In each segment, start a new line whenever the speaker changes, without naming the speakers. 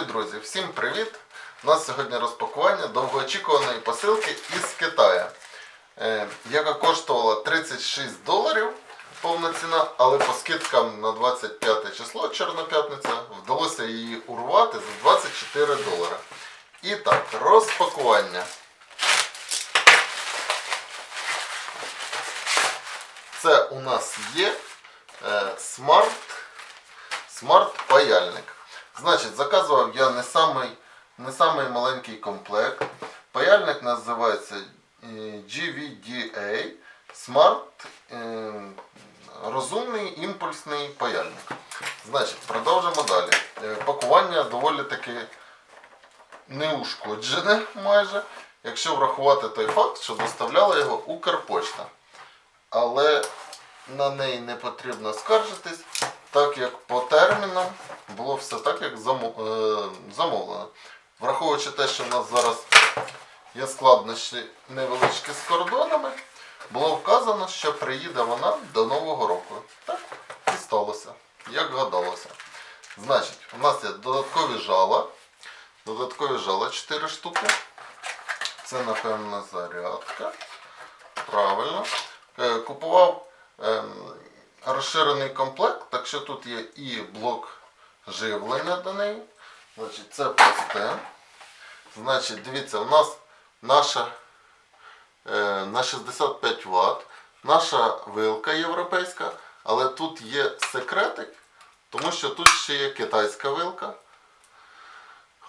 Любі друзі, всім привіт! У нас сьогодні розпакування довгоочікуваної посилки із Китаю, е, яка коштувала 36 доларів повна ціна, але по скидкам на 25 число, Чорна п'ятниця, вдалося її урвати за 24 долара. І так, розпакування. Це у нас є е, смарт смарт-паяльник. Значить, заказував я не самий, не самий маленький комплект. Паяльник називається е, GVDA Smart е, розумний імпульсний паяльник. Значить, продовжимо далі. Е, Пакування доволі таки неушкоджене майже, якщо врахувати той факт, що доставляла його Укрпочта. Але на неї не потрібно скаржитись, так як по термінам було все так, як е, замовлено. Враховуючи те, що в нас зараз є складнощі невеличкі з кордонами, було вказано, що приїде вона до Нового року. Так і сталося, як гадалося. Значить, у нас є додаткові жала. Додаткові жала 4 штуки. Це, напевно, зарядка. Правильно. Е, Купував ем, розширений комплект, так що тут є і блок живлення до неї. Значить, це просте. Значить, дивіться, у нас наша е, на 65 Вт, наша вилка європейська, але тут є секретик, тому що тут ще є китайська вилка.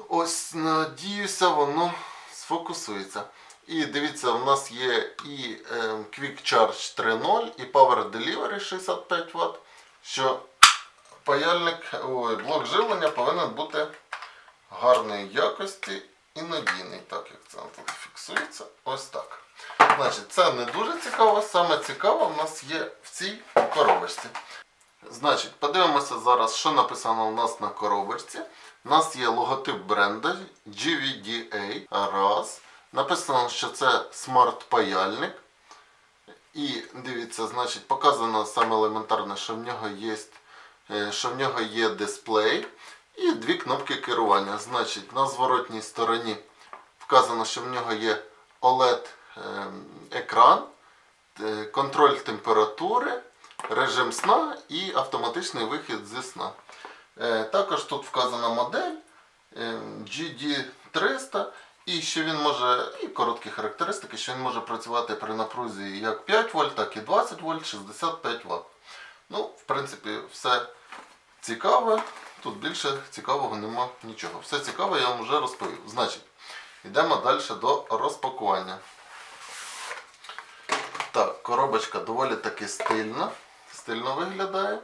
Ось, надіюся, воно сфокусується. І дивіться, у нас є і е, Quick Charge 3.0, і Power Delivery 65 Вт, що паяльник, ой, блок живлення повинен бути гарної якості і надійний, так як це тут фіксується. Ось так. Значить, це не дуже цікаво, саме цікаве у нас є в цій коробочці. Значить, подивимося зараз, що написано у нас на коробочці. У нас є логотип бренду GVDA. Раз. Написано, що це смарт-паяльник. І дивіться, значить, показано саме елементарне, що в нього є, е, що в нього є дисплей і дві кнопки керування. Значить, на зворотній стороні вказано, що в нього є OLED ем, екран, е, контроль температури, режим сна і автоматичний вихід зі сна. Е, Також тут вказана модель е, GD300 і що він може, і короткі характеристики, що він може працювати при напрузі як 5 вольт, так і 20 вольт, 65 Вт. Ну, в принципі, все цікаве. Тут більше цікавого нема нічого. Все цікаве я вам вже розповів. Значить, йдемо далі до розпакування. Так, коробочка доволі таки стильна. Стильно виглядає.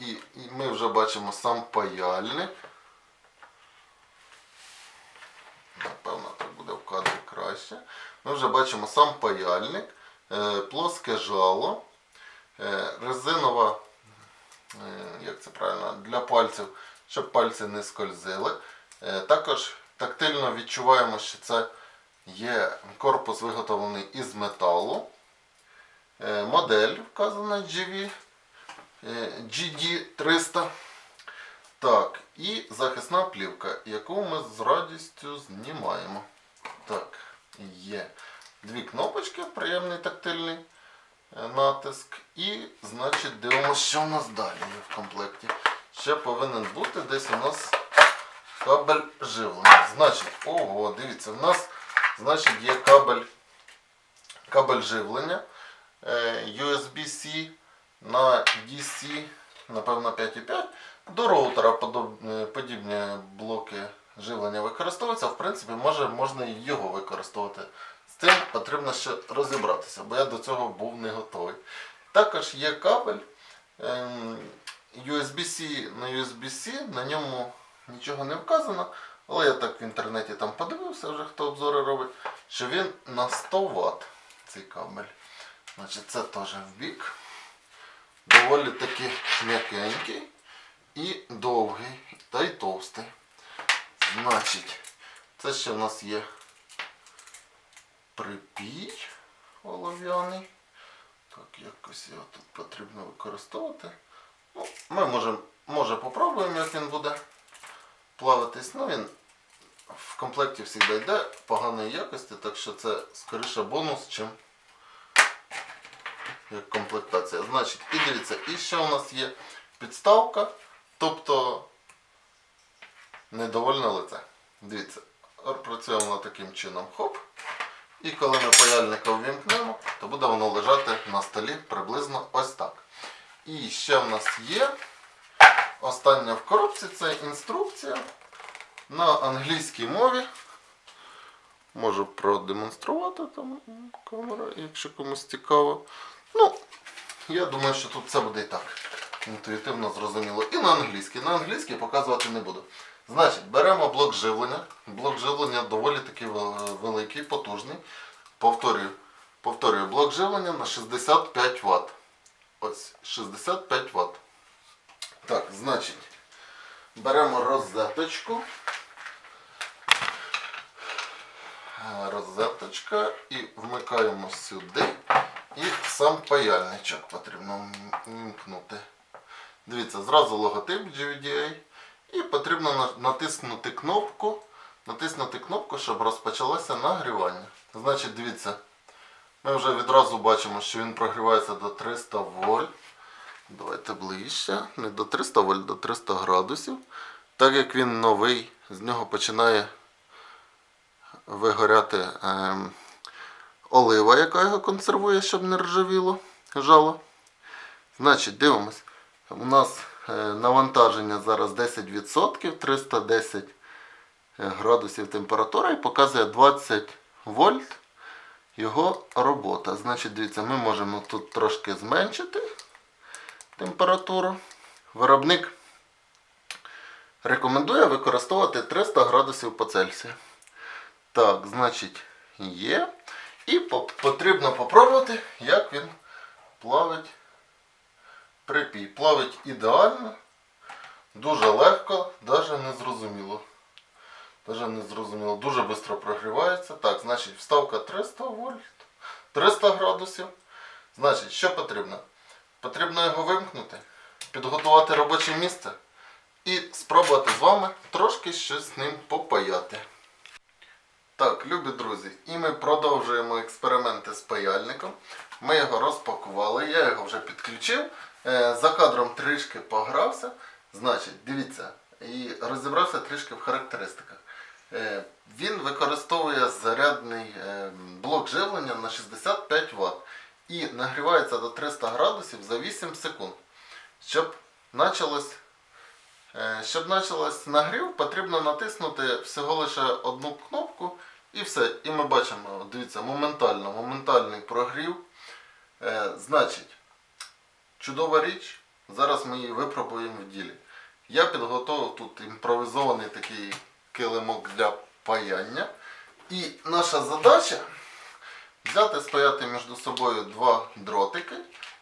І, і ми вже бачимо сам паяльник. Напевно, так буде в кадрі краще. Ми вже бачимо сам паяльник, е, плоске жало, е, резинова, е, як це правильно, для пальців, щоб пальці не скользили. Також тактильно відчуваємо, що це є корпус виготовлений із металу. Модель вказана GV е, GD300. Так, і захисна плівка, яку ми з радістю знімаємо. Так, є дві кнопочки, приємний тактильний е, натиск. І, значить, дивимося, що у нас далі в комплекті. Ще повинен бути десь у нас кабель живлення. Значить, ого, дивіться, у нас значить, є кабель, кабель живлення е, USB-C на DC, напевно, 5,5. До роутера е, подібні блоки живлення використовуються. В принципі, може, можна і його використовувати. З цим потрібно ще розібратися, бо я до цього був не готовий. Також є кабель ем, USB-C на USB-C, на ньому нічого не вказано, але я так в інтернеті там подивився, вже хто обзори робить, що він на 100 Вт цей кабель. Значить, це теж в бік. Доволі таки м'якенький і довгий, та й товстий. Значить, це ще в нас є припій олов'яний. Так, якось його тут потрібно використовувати. Ну, ми можемо, може попробуємо, як він буде плавитись. Ну він в комплекті завжди йде поганої якості, так що це скоріше бонус, чим як комплектація. Значить, і дивіться, і ще у нас є підставка, тобто недовольне лице. Дивіться, працює воно таким чином. Хоп. І коли ми паяльника увімкнемо, то буде воно лежати на столі приблизно ось так. І ще в нас є остання в коробці це інструкція на англійській мові. Можу продемонструвати там камера, якщо комусь цікаво. Ну, я думаю, що тут це буде і так. Інтуїтивно зрозуміло. І на англійській. На англійській показувати не буду. Значить, беремо блок живлення. Блок живлення доволі таки великий, потужний. Повторюю, повторюю, блок живлення на 65 Вт. Ось 65 Вт. Так, значить, беремо розеточку. Е, Розеточка і вмикаємо сюди. І сам паяльничок потрібно вмкнути. Дивіться, зразу логотип GVDA. І потрібно натиснути кнопку, натиснути кнопку, щоб розпочалося нагрівання. Значить, дивіться, ми вже відразу бачимо, що він прогрівається до 300 вольт. Давайте ближче. Не до 300 вольт, до 300 градусів. Так як він новий, з нього починає вигоряти ем, олива, яка його консервує, щоб не ржавіло жало. Значить, дивимось. У нас е, навантаження зараз 10%, 310 градусів температура і показує 20 вольт його робота. Значить, дивіться, ми можемо тут трошки зменшити температуру. Виробник рекомендує використовувати 300 градусів по Цельсію. Так, значить, є. І потрібно попробувати, як він плавить припій. Плавить ідеально, дуже легко, навіть не зрозуміло. Даже не. Дуже швидко прогрівається. Так, значить, вставка 300 вольт, 300 градусів. Значить, що потрібно? Потрібно його вимкнути, підготувати робоче місце і спробувати з вами трошки щось з ним попаяти. Так, любі друзі, і ми продовжуємо експерименти з паяльником. Ми його розпакували, я його вже підключив. Е, За кадром трішки погрався. Значить, дивіться, і розібрався трішки в характеристиках. Е, Він використовує зарядний е, блок живлення на 65 Вт і нагрівається до 300 градусів за 8 секунд. Щоб почалось Щоб почалось нагрів, потрібно натиснути всього лише одну кнопку і все. І ми бачимо, дивіться, моментально, моментальний прогрів. Значить, чудова річ. Зараз ми її випробуємо в ділі. Я підготував тут імпровізований такий килимок для паяння. І наша задача взяти, спаяти між собою два дротики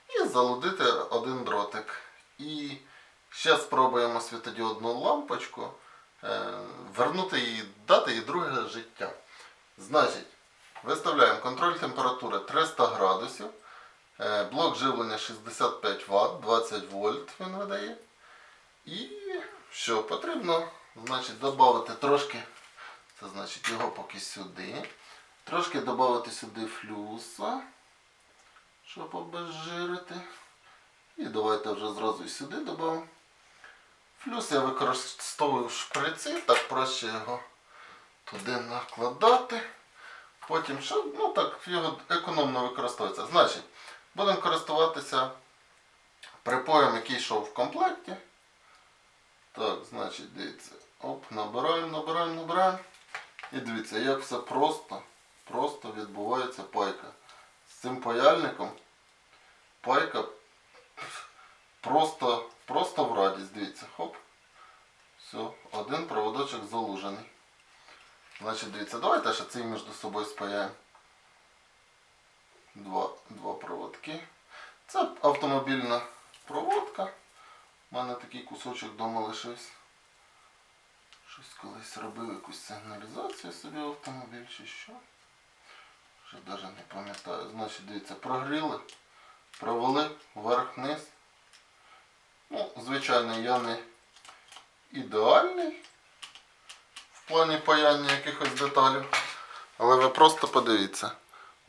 і залудити один дротик. І ще спробуємо світодіодну лампочку е, вернути її, дати їй друге життя. Значить, виставляємо контроль температури 300 градусів, блок живлення 65 Вт, 20 вольт він видає. І що потрібно? Значить, додати трошки, це значить його поки сюди. Трошки додати сюди флюса, щоб обезжирити. І давайте вже зразу і сюди додамо. Флюс я використовую в шприці, так проще його туди накладати. Потім що, ну так, його економно використовується. Значить, будемо користуватися припоєм, який йшов в комплекті. Так, значить, дивіться. Оп, набираємо, набираємо, набираємо. І дивіться, як все просто, просто відбувається пайка. З цим паяльником пайка просто, просто в радість. Дивіться, хоп. Все, один проводочок залужений. Значить, дивіться, давайте ще цей між собою спаяємо. Два, два проводки. Це автомобільна проводка. У мене такий кусочок вдома лишився. Щось колись робив якусь сигналізацію собі автомобіль чи що. Вже навіть не пам'ятаю. Значить, дивіться, прогріли, провели вверх-вниз. Ну, звичайно, я не ідеальний, в плані паяння якихось деталей. Але ви просто подивіться.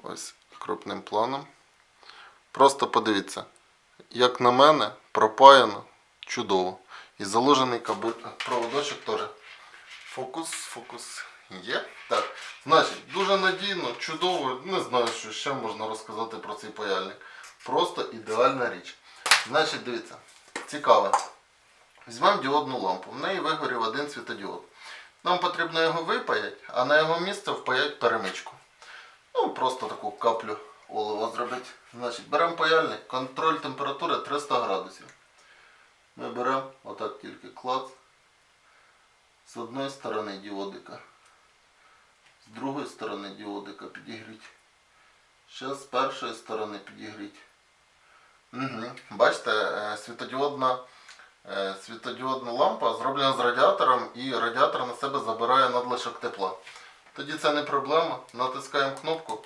Ось крупним планом. Просто подивіться. Як на мене, пропаяно чудово. І заложений проводочок теж. Фокус, фокус є. Так. Значить, дуже надійно, чудово. Не знаю, що ще можна розказати про цей паяльник. Просто ідеальна річ. Значить, дивіться, цікаве. Візьмемо діодну лампу. В неї вигорів один світодіод. Нам потрібно його випаяти, а на його місце впаять перемичку. Ну, просто таку каплю олова зробити. Значить, беремо паяльник, контроль температури 300 градусів. Ми беремо отак тільки клац. З одної сторони діодика. З другої сторони діодика підігріть. Ще з першої сторони підігріть. Угу. Бачите, е, світодіодна, е, світодіодна лампа зроблена з радіатором і радіатор на себе забирає надлишок тепла. Тоді це не проблема. Натискаємо кнопку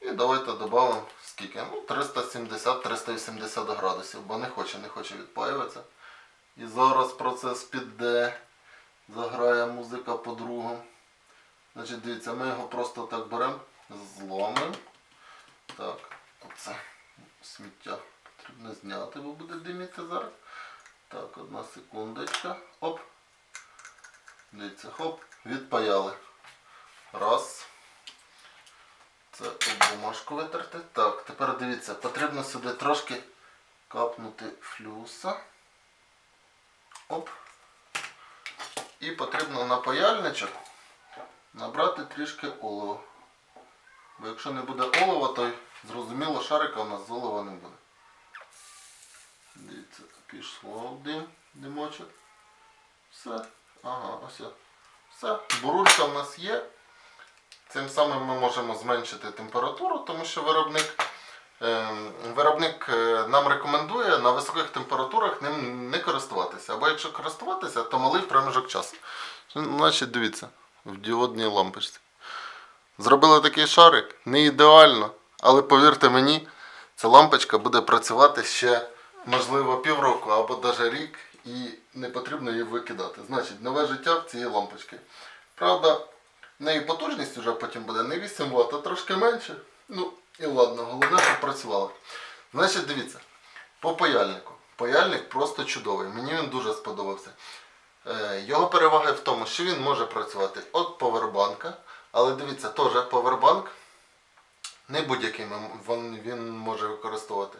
і давайте додамо скільки? Ну, 370-380 градусів, бо не хоче, не хоче відпаюватися. І зараз процес піде. Заграє музика по-другому. Значить, дивіться, ми його просто так беремо, зломимо. Так, оце сміття потрібно зняти, бо буде диміти зараз. Так, одна секундочка. Оп. Дивіться, хоп, відпаяли. Раз. Це бумажку витерти. Так, тепер дивіться, потрібно сюди трошки капнути флюса. Оп. І потрібно на паяльничок набрати трішки олова. Бо якщо не буде олова, то зрозуміло шарика у нас з олова не буде. Дивіться, пішло дим, димочок. Все. Ага, ось. Все. Бурулька в нас є. Цим самим ми можемо зменшити температуру, тому що виробник, ем, виробник е, нам рекомендує на високих температурах ним не користуватися. Або якщо користуватися, то малий проміжок часу. Значить, дивіться, в діодній лампочці. Зробили такий шарик, не ідеально, але повірте мені, ця лампочка буде працювати ще, можливо, півроку або навіть рік, і не потрібно її викидати. Значить, нове життя в цієї лампочки. Правда, неї потужність вже потім буде не 8 Вт, а трошки менше. Ну, і ладно, головне, щоб працювала. Значить, дивіться, по паяльнику. Паяльник просто чудовий. Мені він дуже сподобався. Е, Його переваги в тому, що він може працювати від повербанка, але дивіться, теж повербанк не будь-який він, він може використовувати.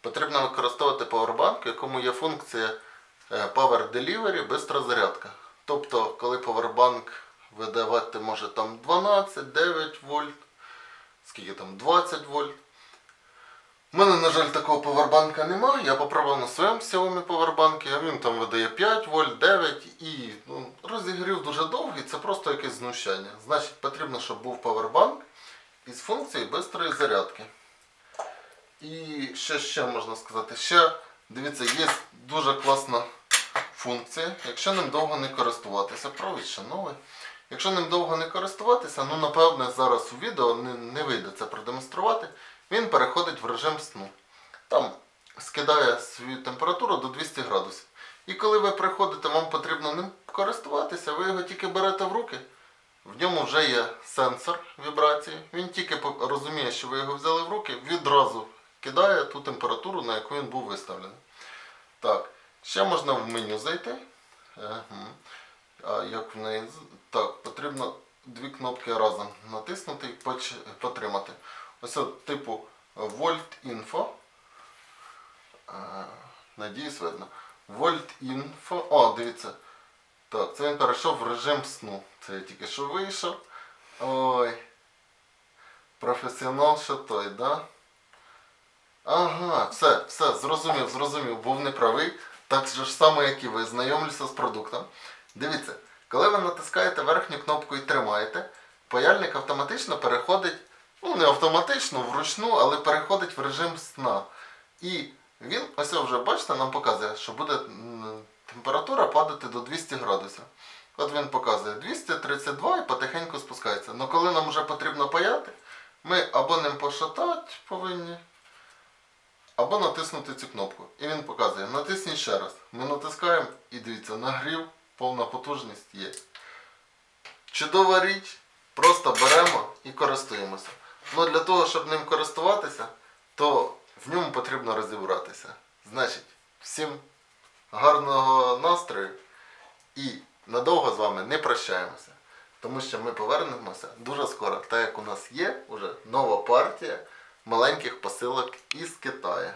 Потрібно використовувати повербанк, в якому є функція е, Power Delivery бистра зарядка. Тобто, коли повербанк видавати може там 12, 9 вольт, скільки там 20 вольт. У мене, на жаль, такого повербанка немає. Я попробував на своєму Xiaomi повербанку, а він там видає 5 вольт, 9 і ну, розігрів дуже довгий, це просто якесь знущання. Значить, потрібно, щоб був повербанк із функцією бистрої зарядки. І що ще можна сказати? Ще, дивіться, є дуже класна функція. Якщо ним довго не користуватися, провід ще новий. Якщо ним довго не користуватися, ну напевне зараз у відео не, не вийде це продемонструвати, він переходить в режим сну. Там скидає свою температуру до 200 градусів. І коли ви приходите, вам потрібно ним користуватися, ви його тільки берете в руки. В ньому вже є сенсор вібрації. Він тільки розуміє, що ви його взяли в руки, відразу кидає ту температуру, на яку він був виставлений. Так, ще можна в меню зайти. Ага. Як в неї? Так, потрібно дві кнопки разом натиснути і потримати. Ось от типу Volt Info. Надіюсь, видно. Volt Info. О, дивіться. Так, це він перейшов в режим сну. Це я тільки що вийшов. Ой. Професіонал що той, да? Ага, все, все, зрозумів, зрозумів, був неправий. Так же ж саме, як і ви, знайомлюся з продуктом. Дивіться, коли ви натискаєте верхню кнопку і тримаєте, паяльник автоматично переходить, ну не автоматично, вручну, але переходить в режим сна. І він, ось вже бачите, нам показує, що буде температура падати до 200 градусів. От він показує 232 і потихеньку спускається. Але коли нам вже потрібно паяти, ми або ним пошатати повинні, або натиснути цю кнопку. І він показує, натисніть ще раз. Ми натискаємо і дивіться, нагрів, повна потужність є. чудова річ, просто беремо і користуємося. Ну для того, щоб ним користуватися, то в ньому потрібно розібратися. Значить, всім гарного настрою і надовго з вами не прощаємося. Тому що ми повернемося дуже скоро, так як у нас є вже нова партія маленьких посилок із Китаю.